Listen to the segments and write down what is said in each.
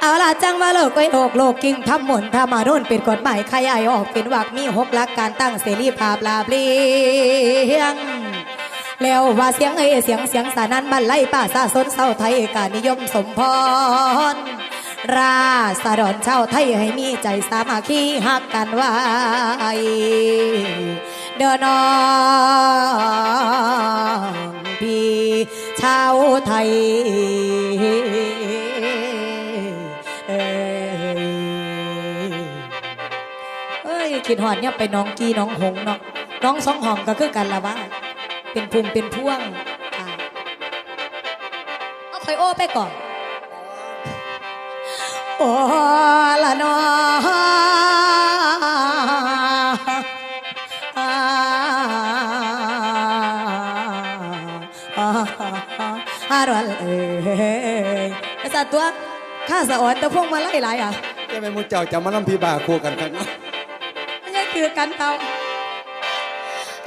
เอาล่ะจังว่าโลกไว้โลกโลกกิ่งทำหมุนทำมารุ่นเป็นกฎหมายขยายออกเป็นวักมีหกลักการตั้งเสรีภาพลาบเลียงแล้วว่าเสียงเอเสียงเสียงสานันบันไล่ป่าซาสนเศร้าไทยการนิยมสมพรราษฎรชาวไทยให้มีใจสามัคคีหักกันไว้เดินน้องพี่ชาวไทย คิดหอดเนี่ยไปน้องกีน้องหงเนาะน้องสองห้องก็คือกันละว่า เป็นภูมิเป็นพ่วงอ่าเอาคอยโอ้ไปก่อน โอ้ละนออ่าฮารวันเอ้ยสัตว์ตัวข้าสะออนแตะพวงมาไล่หลายอะจะเป็นมูเจ้าจะมาลำพีบาคู่กันครับ คือกันเตา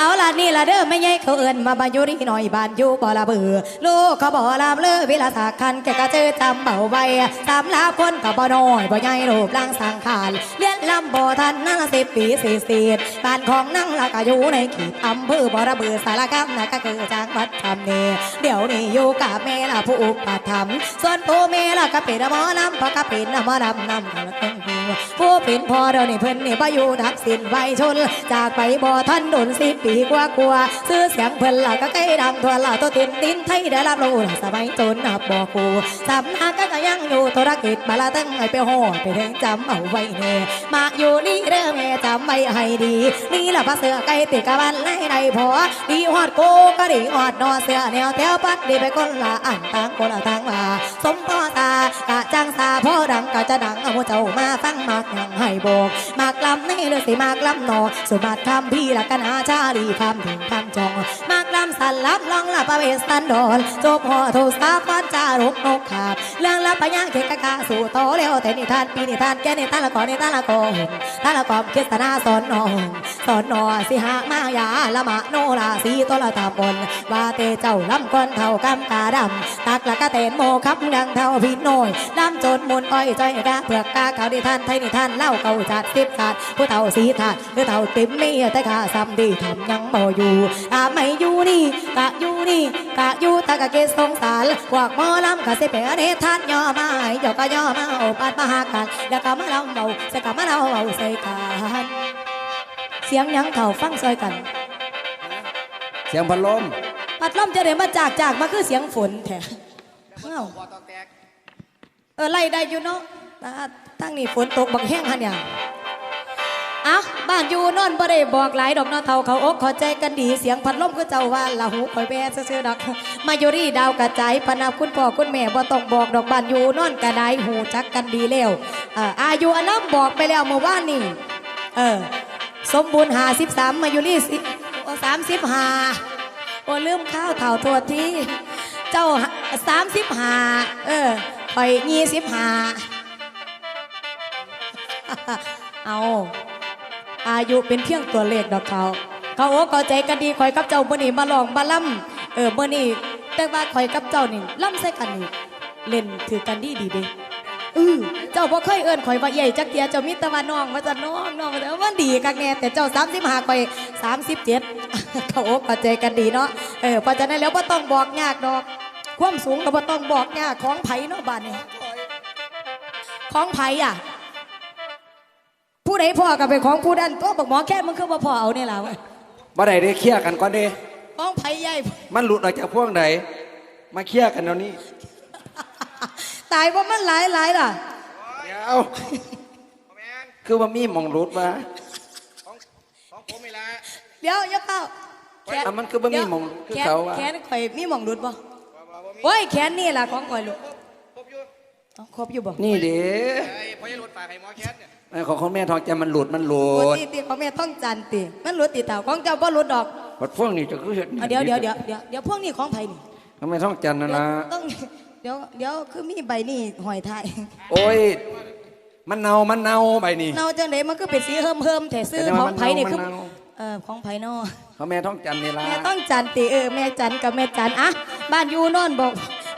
เอาล่ะนี่ล่ะเด้อไม่ใช่เขาเอินมาบายุรีหน่อยบานอยู่บ่ละเบือลูกเขาบ่ลาบเลือเวลาสากคันแกก็เจอจำเบาไว้สามลาคนก็บ่น้อยบ่ใหญ่รูปร่างสังขารเลี้ยนลำบ่ทันนั่งสิบปีสี่สิบบ้านของนั่งละก็อยู่ในขีดอำเภอบ่ระเบือสารคามนะก็คือจังหวัดทำเนเดี๋ยวนี้อยู่กับแม่ละผู้อุปถัมภ์ส่วนตัวแม่ะก็เป็นหมอลำเพราะก็เป็นหมอลำนำละคนหัวผู้เป็นพ่อเดี๋ยวนี้เพิ่นนี่บ่อยู่ทักสินไวชน จากไปบ่ทันโดนสิบปีกว่ากว่าซื้อเสียงเพิ่นล่ะก็ใกล้ดังทั่วละตัวตินตินไทยได้รับรู้สมัยจนนับบ่กูสำนักก็ยังอยู่ธุรกิจบาลาตั้งไงไปโหดไปถึงจำเอาไว้แน่มาอยู่นี่เด้อแม่จำไว้ให้ดี นี่ละพระเสือไก่ติดกะบันไล่ในพอดีฮอดกูก็ดีฮอดนอเสือแนวแถวปัดดีไปคนละอันต่างคนละทางมาสมพ่อตากะจังสาพ่อดังกะจะดัง เอาเจ้ามาฟังมากยังให้โบกมากลำนี่เลยสิมากลำนอสุบัติคำพี่ละกันอาชาดีคำถึงคำจองมากลำสันลับลองละประเวสันดอนจบหอโทสาฟันจารุกนกขาบเรื่องละปะยังเกกะกาสู่โตเร็วแต่นิทานปีนิทานแกนิทานละกอนิทานละกอนทานละกอบเกษนาสอนนองสอนนอสิหามายาละมะโนราสีตละตาบนว่าเตเจ้าลำก้นเท่ากำตาดำตักละกะเตนโมคับดังเท่าพี่น้อยดำจนมุนอ้อยใจกะเผือกกาเขาดิทานไทยนิทานเล่าเก่าจัดติบขาดผู้เท่าสีถาดหรือเท่าติมมีแต่ข้าซ้ำดีทำยังบ่อยู่กะไม่อยู่นี่กะอยู่นี่กะอยู่ตะกะเกศสงสารพวกหมอลำกะสิเปรเนทานย่อมาให้เจ้าก็ย่อมาโอปัดมาหากันแล้วก็มาเล่าเบาใส่กะมาเล่าเบาใส่กันเสียงหยังเข่าฟังซอยกัน เสียงพัดลมปัดล่มจะได้มาจากจากมาคือเสียงฝนแท้อ้าวเออไล่ได้อยู่เนาะอ่า ตั้งนี่ฝนตกบักแห้งฮะเนี่ยอะบ้านอยู่นอนบ่ได้บอกหลายดอกนาะเท่าเขาอกขอใจกันดีเสียงพัดลมคือเจ้าว่าละหูคอยแว่ซื่อดอก มายุรี่ดาวกระจายพนับคุณพ่อคุณแม่บ่ต้องบอกดอกบ้านอยู่นอนกระไดหูจักกันดีแล้วเอออายุอันนั้นบอกไปแล้วเมื่อวานนี่เออสมบูรณ์หาสิบสามมายุรีสิสามสิบห้าโอ้ลืมข้าวเถ่าตัวที่เจ้าสามสิบห้าเออคอยยี่สิบห้า เอา อายุเป็นเพียงตัวเลขดอกเขาเขาโอ้ก็ใจกันดีคอยกับเจ้าเมื่อนี้มาลองมาล่ำเออเมื่อนี้แต่ว่าคอยกับเจ้านี่ล่ำใส่กันนี่เล่นถือกันดีดีเด้อือเจ้าบ่เคยเอิ้นข่อยว่าใหญ่จักเทียเจ้ามิตรว่าน้องว่าจะน้องน้องแต่ว่าดีกักแน่แต่เจ้า35ข่อย37เจ็ดเขาโอ้ก็ใจกันดีเนาะเออเพราะฉะนั้นแล้วบ่ต้องบอกยากดอก ความสูงก็บ่ต้องบอกยากของไผ่เนาะบ้านนี้ของไผ่อะ ผู้ใดพ่อก็เป็นของผู้นั้นตัวบอกหมอแค่มึงคือว่าพ่อเอาเนี่ยล่ะเว้ยบ่ได้ได้เคลียร์กันก่อนเด้ของไผใหญ่มันหลุดออกจากพวกไหนมาเคลียร์กันเดี๋ยวนี้ ตายว่ามันหลายหลายล่ะเดี๋ยวคือว่ามีหมองหลุดมาเดี๋ยวอย่าเป้าแขอะมันคือบ่มีหม่องคือแขนเขาว่าแขนข่อยมีหมองดุดบ่โอ้ยแขนนี่ล่ะของข่อยลูก อ๋อครบอยู่บ่นี่เด้ไอ้พ่อจะหลุดปากไอ้หมอแคทเนี่ยไอ้ของของแม่ทองแจมันหลุดมันหลุโอ้ดตีตีของแม่ท่องจันทร์ตีมันหลุดตีเต่าของเจ้าบ่หลุดดอกบัดพวกนี้จะคือเฮ็ดอะเดี๋ยวเดี๋ยวเดี๋ยวเดี๋ยวเดี๋ยวพวกนี้ของไผนี่ของแม่ทองจันนั่นล่ะต้องเดี๋ยวเดี๋ยวคือมีใบนี่หอยท้ายโอ้ยมันเนามันเนาใบนี้ เนาจังไดมันก็เป็นสีเฮิมเฮิมๆแต่ซื้อแต่ขว่าองมันไผนี่คือเนาเออของไผเนาะของแม่ทองจันนี่ล่ะแม่ต้องจันติเออแม่จันกับแม่จันอะบ้านอยู่โนอนบอก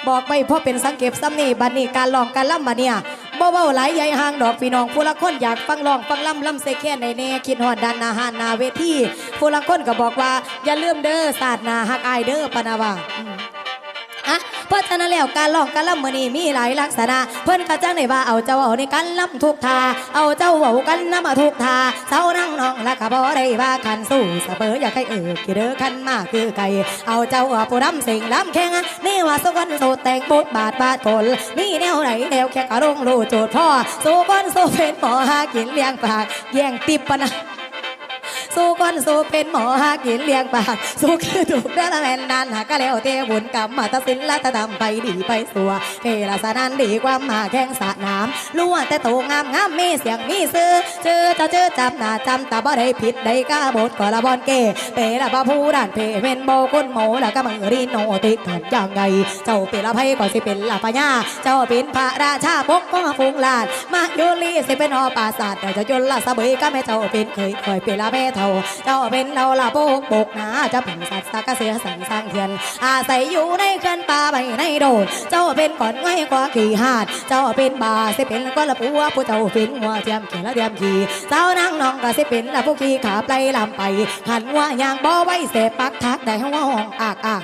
บอกไปเพราะเป็นสังเกตซ้ำนี่บัดนี้การลองการล่ำมาเนี่ยบ่เว้าหลายใหญ่ห่างดอกพี่น้องผู้ละคนอยากฟังลองฟังล่ำล่ำเซแค่ในแน่คิดฮอดดันนาหานาเวทีผู้ละคนก็บอกว่าอย่าลืมเด้อศาสตร์นาฮักอายเด้อปนาว่าอืมอะเพราะนั้นแล้วการร้องการล่ำมือนี้มีหลายลักษณะ เพิ่อนก็จังได้ว่าเอาเจ้าเอาในการล่ำทุกทาเอาเจ้าเอากันน้ำมาทุกทาเศร้านั่งน้องและก็บ่ได้ว่าคันสู้เสเปออยากให้เออกี่เด้อคันมากคือไก่เอาเจ้าเอาผู้ดำสิ่งล้ำแข่งนี่ว่าสุกันสู้แต่งบทบาทบาดผลมีแนวไหนแนวแค่กระรงรูโจทย์พ่อสู้กันสูเป็นหมอหากินเลี้ยงปากแย่งติบปะนะ สู้คนสู้เป็นหมอหากินเลี้ยงปาก สู้คือถูกเด้อละแมนนานหากก็แล้วเตบุญกรรมมาตัดสินละตะดำไปดีไปสัวเฮละสนันดีกว่ามาแข่งสะน้ำล้วนแต่โตงามงามมีเสียงมีซื้อเจอเจ้าเจอจำหน้าจำตาบ่ได้ผิดได้ก้าบทก็ละบอนเกเปละบ่ผู้ด่านเพเป็นโบกุนโมละก็มือรีโนติดขันยังไง เจ้าเป็นละไพก็สิเป็นละพญาเจ้าเป็นพระราชาปกป้องฟูงลานมาโยลีสิเป็นอปราศาสตร์แต่เจ้าจนละสะเบยก็แม่เจ้าเป็นเคยเคยเป็นละแม่เท่าเจ้าเป็นเราละโบกบกหนาจะเป็นสัตว์สักเสือสังสร้างเถื่อนอาศัยอยู่ในเขื่อนป่าใบในโดดเจ้าเป็นก่อนไว้กว่าขี่หาด เจ้าเป็นบาสิเป็นก็ละปัวผู้เจ้าเป็นหัวเทียมเขียนละเทียมขี่เจ้านางน้องก็สิเป็นละผู้ขี่ขาไปลำไปขันว่ายางบ่ไว้เสพปักทักได้ห้องอากอาก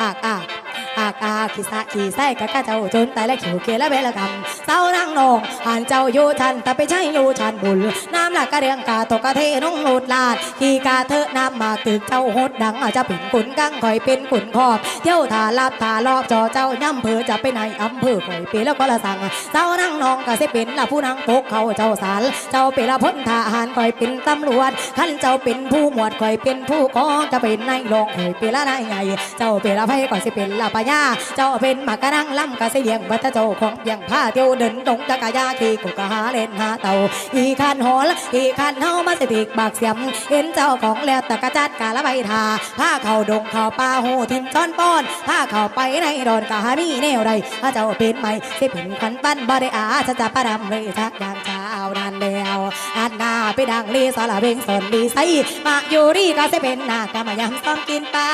อากอาก อากอาขี้สะขี้ไส้กะกะเจ้าจนตายและขิวเกละเบละกำเจ้านางนองอ่านเจ้าอยู่ชันแต่ไปใช้อยู่ชันบุญน้ำหลักกระเรียงกาตกกะเทน้องโหดลาดขี่กาเถอะน้ำมาตึกเจ้าโหดดังอาจจะเป็นขุนกังคอยเป็นขุนขอบเที่ยวทาลาบทารอบจอเจ้าย่ำเผือจะไปไหนอำเภอคอยเปแล้วก็ละสั่งเจ้านางนองก็สิเป็นละผู้นางปกเขาเจ้าสารเจ้าเป็นละพลทหารคอยเป็นตำรวจขั้นเจ้าเป็นผู้หมวดคอยเป็นผู้กองจะเป็นนายรองคอยเปละนายใหญ่เจ้าเป็นละไพ่ก็สิเป็นละปยา เจ้าเป็นหมากระนังล่ำกะเสียงบัตเจ้าของยังผ้าเที่ยวเดินดงจักรยาขี่กุกหาเล่นหาเต่าอีคันหอลอีคันเฮามาสิติกบากเสียมเห็นเจ้าของแล้วตะกะจัดกะละใบทาผ้าเข่าดงเข่าป่าโหทิมช้อนป้อนผ้าเข่าไปในดอนกะหามีแนวใดถ้าเจ้าเป็นใหม่สิเป็นขันปั้นบ่ได้อาจะจะประดำเลยทักยางชา นานแล้วอันนาไปดังลีสละเบงสนดีไซมาอยู่รีก็สิเป็นนากะมยำซ้อมกินปลา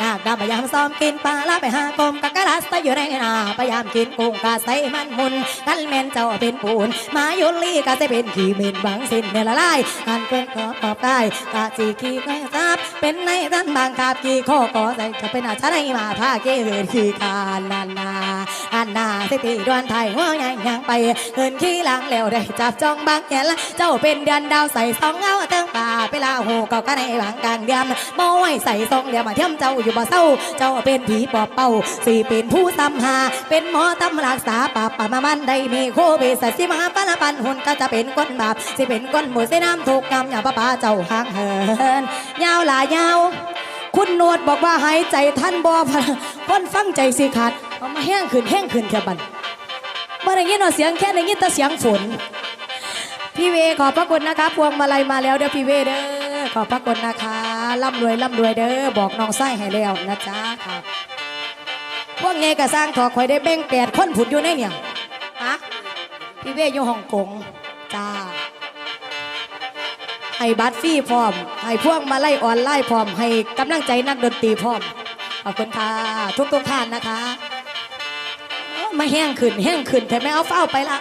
นาคดำมยำซ้อมกินปลาแล้วไปหากลมกะกะลัสอยู่ในนาพยายามกินกุ้งกะใส่มันมุนกันแม่นเจ้าเป็นปูนมายุลีก็จะเป็นขี้เม็นบางสิ้นเนละลายอันเป็นขอปอบได้กะจีขี้ไก่ทราบเป็นในท่านบางคาบขี้ข้อก่อใส่จะเป็นอาชาในมาผ้าเกเหินขี้คานนานาอันนาสิตีดวนไทยหัวใหญ่ยังไปเหินขี้หลังแล้วได้จับจองบางแก่ละเจ้าเป็นเดือนดาวใส่สองเงาเติงป่าไปลาหูก็กระในบางกลางเดือนบ่ไว้ใส่ทรงเดียวมาเทียมเจ้าอยู่บ่เศร้า เจ้าเป็นผีปอบเป่าสี่เป็นผู้ตำหา เป็นหมอตำรักษาปราบปรามามันได้มีโควิดสัตว์สิมาปันปันหุ่นก็จะเป็นก้นบาปสิเป็นก้นหมูสิน้ำถูกกำอย่าป้าป้าเจ้าห่างเหินยาวหลายยาวคุณนวดบอกว่าหายใจท่านบอพคนฟังใจสิขาดเอามาแห้งขึ้นแห้งขึ้นแค่บันเมื่อได้ยินเอาเสียงแค่ได้ยแต่เสียงฝน พี่เวขอบพระคุณนะคะ พวงมาลัยมาแล้วเด้อพี่เวเด้อขอบพระคุณนะคะร่ำรวยร่ำรวยเด้อบอกน้องไส้ให้แล้วนะจ๊ะครับพวกไงก็สร้างถอคอยได้แบ่งแปดคนผุดอยู่ในเนี่ยฮะพี่เวอยู่ฮ่องกงจ้าให้บัตรฟรีพร้อมให้พวกมาไล่ออนไลน์พร้อม ให้กำลังใจนักดนตรีพร้อมขอบคุณค่ะทุกทุกท่านนะคะมาแห้งขึ้นแห้งขึ้นแต่ไม่เอาเฝ้าไปละ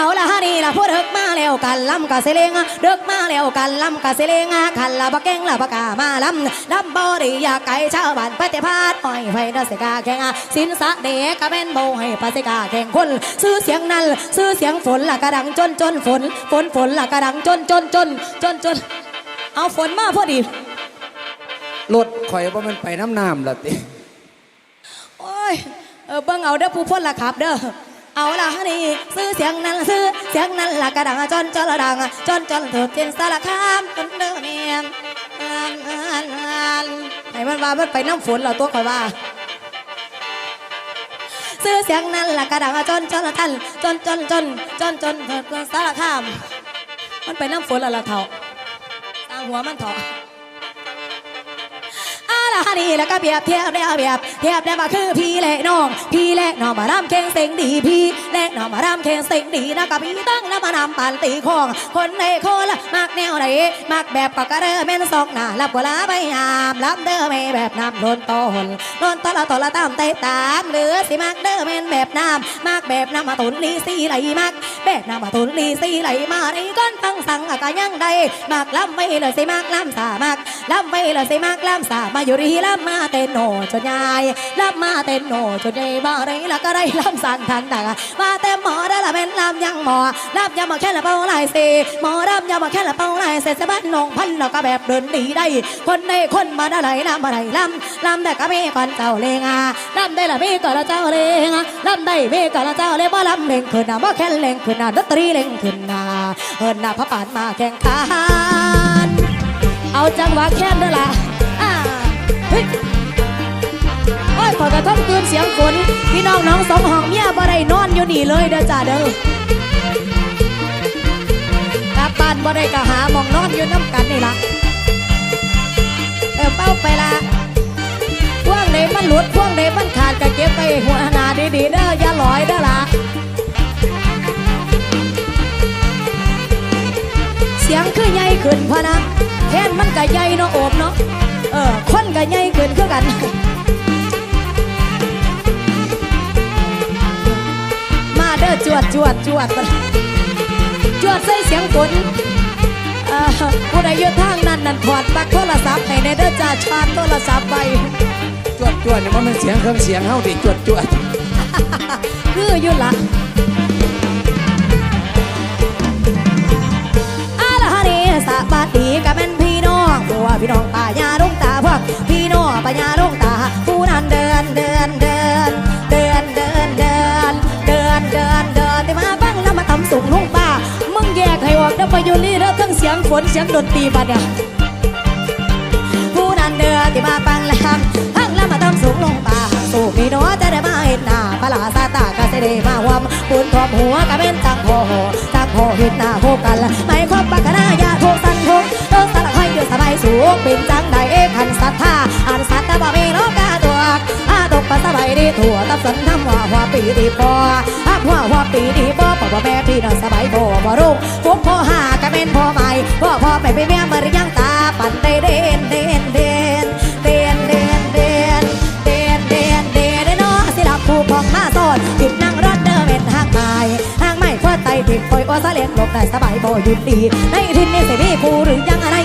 เอาละฮะนี่ละพูดเด็กมาแล้วกันลำกะเสเลงเด็กมาแล้วกันลำกะเสเลงขันละบะแกงละบะกามาลำลำบอดีอยากไก่ชาวบ้านปฏิพาทหอยไฟดสกาแข่งสินสะเดกะเป็นโบให้ปฏิกาแข่งคนซื้อเสียงนั่นซื้อเสียงฝนละกระดังจนจนฝน ฝนฝนละกระดังจนจนจนจนจนเอาฝนมาพอดีรถข่อยว่ามันไปน้ำน้ำละติโอ้ยเออเบิ่งเอาเด้อผู้พ่นละครับเด้อ เอาละฮะนี่ซื้อเสียงนั้นซื้อเสียงนั้นละกระดังจนจนละดังจนจนถูกจินสารคามจนเด้อเนียนอ่านอ่านอ่านให้มันว่ามันไปน้ำฝนเราตัวข่อยว่าซื้อเสียงนั้นละกระดังจนจนละทันจนจนจนจนจนถูกจินสารคาม มันไปน้ำฝนและละเถาสาหัวมันเถาะอาลา ฮันนี่แล้วก็เปรียบเทียบแล้วเปรียบเทียบได้มาคือพี่และน้อง พี่และน้องมารำเข่งเสียงดีพี่และน้องมารำเข่งเสียงดีนะกับพี่ตั้งแล้วมานำปันตีของ คนในโคนละมักแนวไหนมักแบบปากกระเด้อแม่นซอกหน้าลับกว่าลาใบยามลำเด้อไม่แบบน้ำโดนตอนโดนตอละตอละตามเตะตามเหลือสิมักเด้อแม่นแบบน้ำมักแบบน้ำมาตุนลีสีไหลมักแบบน้ำมาตุนลีสีไหลมาในก้อนฟังสังอากายังใดมักลำไว้เลยสิมักลำสามักลำไว้เลยสิมักลำสามาอยู่รีลำมาเต้นโหนจนยายลำมาเต้นโหนจนยายมาไรละก็ได้ลำสั่งทันดังมาเต็มหมอได้ละเป็นลำยังหมอลำยังมาแค่ละเป้าลายเซหมอลำยังมาแค่ละเป้าลายเซสะบัดนองพันเราก็แบบเดินดีได้ คนในคนมาได้ไหลลำมาไหลลำลำแต่ก็มีก่อนเจ้าเลงาลำได้ละมีก่อนละเจ้าเลงาลำได้มีก่อนละเจ้าเลงบ่ลำเล่งขึ้นนะบ่แค่เล่งขึ้นนะดนตรีเล่งขึ้นนะเอินนะพระปานมาแข่งขันเอาจังหวะแค่นด้วยล่ะ โอ้ยขอกระทบตื่นเสียงฝน พี่น้องน้องสองห้องเมียบ่ได้นอนอยู่นี่เลยเด้อจ้าเด้อกลับบ้านบ่ได้ก็หาหมองนอนอยู่น้ำกันนี่ละเออเป้าไปละพวงไหนมันหลุดพวงไหนมันขาดก็เก็บไปหัวหนาดีๆเด้ออย่าลอยเด้อล่ะเสียงคือใหญ่ขึ้นพะนะแค่นมันก็ใหญ่เนาะโอบเนาะ เออคนก็ใหญ่ขึ้นคือกันมาเด้อจวดจวดจวดจวดใส่เสียงฝนเอ่อผู้ใดอยู่ทางนั้นนั่นถอดปลั๊กโทรศัพท์ให้ในเด้อจ้าชาร์จโทรศัพท์ไปจวดจวดเนี่ยมันเป็นเสียงเครื่องเสียงเฮาดิจวดจวดคืออยู่ละอาละฮะนี่สบายดีกับแม่นพี่น้องพวกพี่น้องป่ายา สุกลุงป้า มึงแยกให้ออกเด้อไปอยู่นี่เด้อทั้งเสียงฝนเสียงดนตรีบัดเนี่ยผู้นั้นเดือที่มาปังลำทั้งลำมาทำสูงลงป่าสูงนี่เนาะจะได้มาเห็นหน้าปลาซาตากะเสด็มาหวมปุนทบหัวกะเป็นจังโพจังโพเห็นหน้าโพกันไม่ครบปากกะนายาโทสันทงโตสารให้อยู่สบายสูงเป็นจังใดเอกขันสัทธาอันสัตตะบ่มีโลกาตัวอาตกปะสบายดีถั่วตับสันทำว่าหัวปีดีปอ อาหัวหัวปีดีปอปอแม่พี่น้องสบายโบบ่รุ่งฟุกพ่อหากะเป็นพ่อใหม่พ่อพ่อไปไปเมียมาหรือยังตาปั่นได้เด่นเด่นเด่นเดนเดนเดนเดนเดนเดนเนาะสิลับผู้พองมาสอนติดนั่งรถเดินเป็นห้างไม้ห้างไม้ควาไตติดปล่อยโอซาเล็กหลบได้สบายบ่หยุดดีในทินนี่เสบีผู้หรือยังอะไร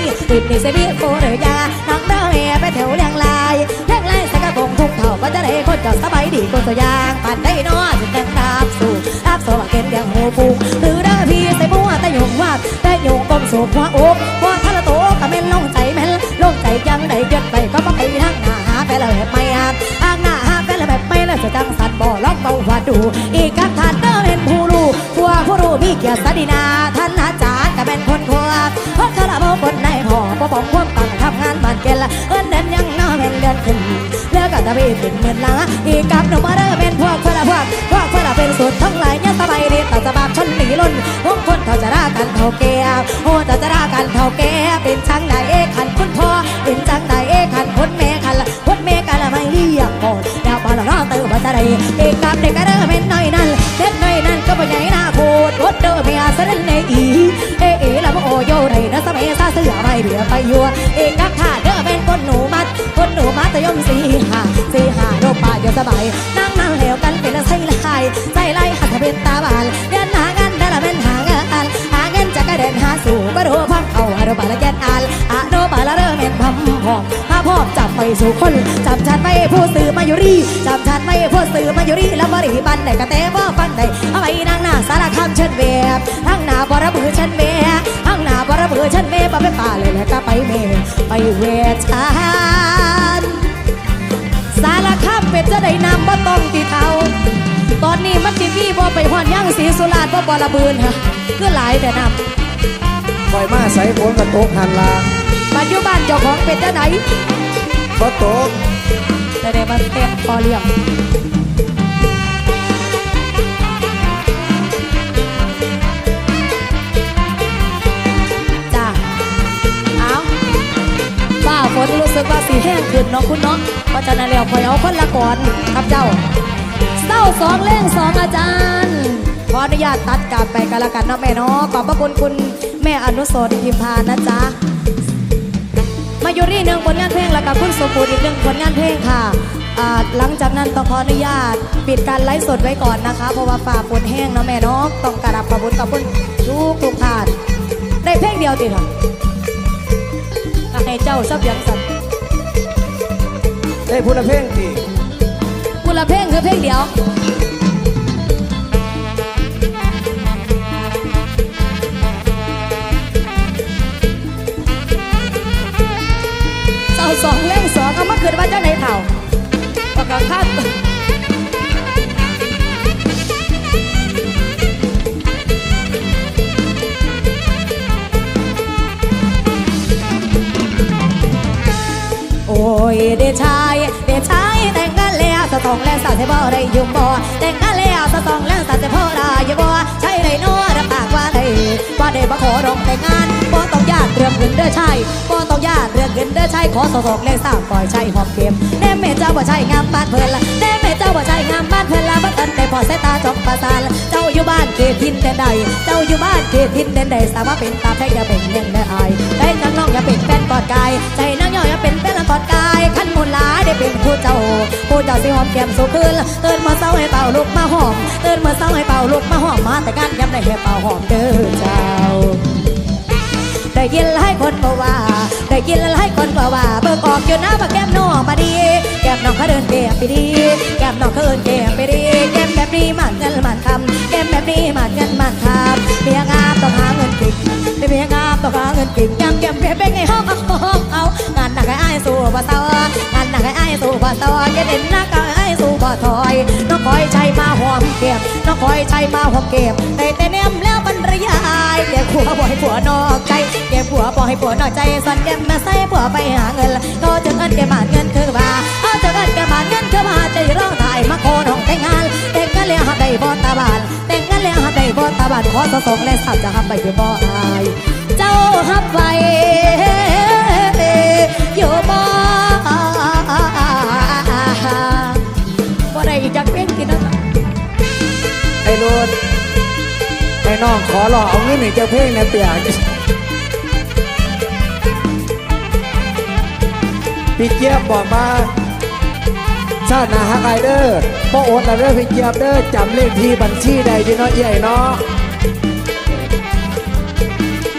สูบหัวอกหัวทะละโตก็แม่นลงใจแม่นลงใจยังได้เกิดไปก็บ่ไปทางหน้าหาไปล้วแบบไม่อาทางหน้าหาไปล้วแบบไม่ล้วจะจังสันบ่ลองเบาว่าดูอีกกัทานเด้อเป็นผู้รู้ผัวผู้รู้มีเกียรติสดีนาท่านอาจารย์ก็เป็นคนขวบพราะคาราบคนในหอบ่บอกความปังทำงานบ้านเกลเอิ้นเดินยังน้อเป็นเดือนขึ้นเลือกก็ตะบีเป็นหมื่นละอีกกับหนุ่มมาเด้อเป็นพวกคนละพวกพวกคนละเป็นสุดทั้งหลายเนี่ยสบายดีแต่จะบาปชนหนีล้นพวกคนเขาจะรักกันเท่าแก่ อไปยัวเอกกับข้าเด้อเป็นคนหนูมัด คนหนูมัดตะยมสีหาสีหาโรป่าอยู่สบายนั่งนั่งเหลวกันเป็นละไส้ละไส้ไส้ไล่หัดเป็นตาบานเดินหากันได้ละเป็นหาเงินหาเงินจะกระเด็นหาสู่ก็ดูพังเอาฮาโรบาละแกนอันอะโรบาละเริ่มเป็นพมพองพาพ่อจับไปสู่คนจับฉันไม่ผู้สื่อมายุรีจับฉันไม่ผู้สื่อมายุรีแล้วบริบันได้กระเตะว่าฟังได้เอาไปนั่งหน้าสารคามเชิญเวบทั้งหน้าบรบือเชิญเวียทั้งหน้าบบ อเชิญเวียบไปป่าเลยแล้วก็ไปเมไปเวชานสารคามเป็ดจะได้นำบ่ต้องตีเทาตอนนี้มันจิมีบ่ไปหอนย่างสีสุราษฎร์บ่บรบืนฮะคือหลายแต่นำปล่อยมาใส่ฝนกระตกหันลาปัจจุบันเจ้าของเป็นเจ้าไหนบ่ตกแต่ได้มาเต็มพอเลี้ยง จ้าเอาฝ้าฝนรู้สึกว่าสีแห้งขึ้นเนาะคุณเนาะเพราะฉะนั้นแล้วคอยเอาคนละก่อนครับเจ้าเศร้าสองเล่งสองอาจารย์ขออนุญาตตัดกลับไปกันละกันเนาะแม่เนาะขอบพระคุณคุณแม่อนุสรพิมพานะจ๊ะมายุรีหนึ่งผลงานเพลงแล้วก็คุณสมบูรณ์อีกหนึ่งผลงานเพลงค่ะหลังจากนั้นต้องขออนุญาต ปิดการไลฟ์สดไว้ก่อนนะคะ เพราะว่าฝ่าฝนแห้งเนาะแม่เนาะต้องกราบขอบคุณกับคุณทุกทุกท่าน ได้เพลงเดียวติเหรอ ก็ให้เจ้าซับยังสันได้พูดเพลงที่กุละเพลงคือเพลงเดียวเสาสองเล่งสองเอามาคืนว่าเจ้าไหนเถ่าประกาศคาด ยเดชายเดชายแต่งงานแล้วสะตองแล้วสาเสบ่ได้อยุ่งบ่แต่งงานแล้วสะตองแล้วสาเสบ่ได้อยุ่งบ่ใช่ไรนัวรับปากว่าได้ว่าได้มาขอร้องแต่งงานบ่ต้องญาติเรื่องเงินเด้อชายบ่ต้องญาติเรื่องเงินเด้อชายขอสะตองแล้วสามปล่อยใช้หอมเก็มแน่แม่เจ้าบ่ใช่งามบ้านเพิ่นละแน่แม่เจ้าบ่ใช่งามบ้านเพิ่นละบ่ทันได้พอสายตาจอกประสาน เกทินแดนใดเจ้าอยู่บ้านเขตทินแดนใดสามารถเป็นตาแพ้อย่าเป็นเลี้ยงได้อายได้จังน้องอย่าเป็นแฟนกอดกายใจนางย่อยอย่าเป็นแฟนกอดกายขันมูลหลายได้เป็นผู้เจ้าผู้เจ้าสิหอมแก้มสู่คืนเตื่นมาเศร้าให้เป่าลูกมาหอมตื่นมาเศร้าให้เป่าลูกมาหอมมาแต่กันย้ำได้ให้เป่าหอมเด้อเจ้า ได้ยินหลายคนบอกว่า ได้ยินหลายคนบอกว่าเบิกออกอยู่นะว่าแก้มน้องมาดี แก้มน้องเขาเดินเกมไปดี แก้มน้องเขาเดินเกมไปดี แก้มแบบนี้มันเงินมันคำแก้มแบบนี้มันเงินมันคำเมียงามต้องหาเงินกินเมียงามต้องหาเงินกินแก้มแก้มเพียเป็นไงห้องเอาห้องเอางานหนักให้อ้ายสู้บ่เศร้างานหนักให้อ้ายสู้บ่เศร้าอย่าเด่นหนักให้อ้ายสู้บ่ถอย น้องคอยใช้มาหอมเก็บน้องคอยใช้มาหอมเก็บได้แต่เนมแล้ว ผัวบ่ให้ผัวนอกใจเก็บผัวบ่ให้ผัวนอกใจสันเก็บมาใส่ผัวไปหาเงินก็จะเงินเก็บมาเงินคือมาเอาจะเงินเก็บมาเงินคือมาใจร้องถ่ายมาโคนของแต่งงานแต่งงานแล้วหาได้บ่ตาบานแต่งงานแล้วหาได้บ่ตาบานขอสะสงและสับจะหับไปอยู่บ่อาย ขอรอเอาเงินหนึ่งเจ้าเพลงในเปียกพี่เจี๊ยบบอกมาชาตินาฮักไอเดอร์พ่อโอ๊ตละเด้อพี่เจี๊ยบเด้อจำเลขที่บัญชีใดยี่น้อยใหญ่เนาะ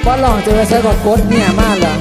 ว่าลองเจอใช้กดกดเนี่ยมากเหรอ